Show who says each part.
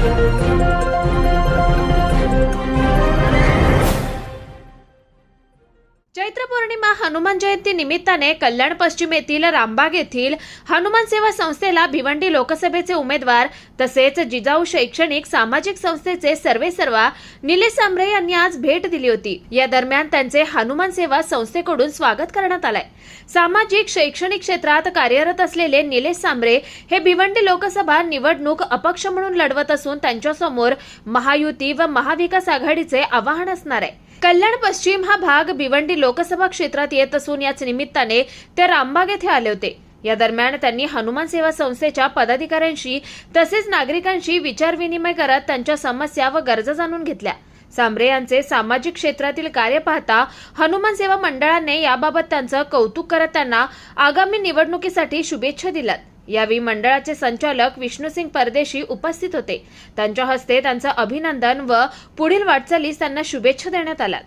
Speaker 1: Thank you. चैत्र पौर्णिमा हनुमान जयंती निमित्ताने कल्याण पश्चिम येथील रामबाग येथील हनुमान सेवा संस्थेला भिवंडी लोकसभेचे उमेदवार तसेच जिजाऊ शैक्षणिक सामाजिक संस्थेचे सर्वेसर्वा निलेश सांबरे यांनी आज भेट दिली होती. या दरम्यान त्यांचे हनुमान सेवा संस्थेकडून स्वागत करण्यात आलंय. सामाजिक शैक्षणिक क्षेत्रात कार्यरत असलेले निलेश सांबरे हे भिवंडी लोकसभा निवडणूक अपक्ष म्हणून लढवत असून त्यांच्यासमोर महायुती व महाविकास आघाडीचे आव्हान असणार आहे. कल्याण पश्चिम हा भाग भिवंडी लोकसभा क्षेत्रात येत असून याच निमित्ताने ते रामबाग येथे आले होते. या दरम्यान त्यांनी हनुमान सेवा संस्थेच्या पदाधिकाऱ्यांशी तसेच नागरिकांशी विचारविनिमय करत त्यांच्या समस्या व गरजा जाणून घेतल्या. सांबरे यांचे सामाजिक क्षेत्रातील कार्य पाहता हनुमान सेवा मंडळाने याबाबत त्यांचं कौतुक करत त्यांना आगामी निवडणुकीसाठी शुभेच्छा दिल्यात. यावेळी मंडळाचे संचालक विष्णूसिंग परदेशी उपस्थित होते. त्यांच्या हस्ते त्यांचं अभिनंदन व पुढील वाटचालीस त्यांना शुभेच्छा देण्यात आल्या.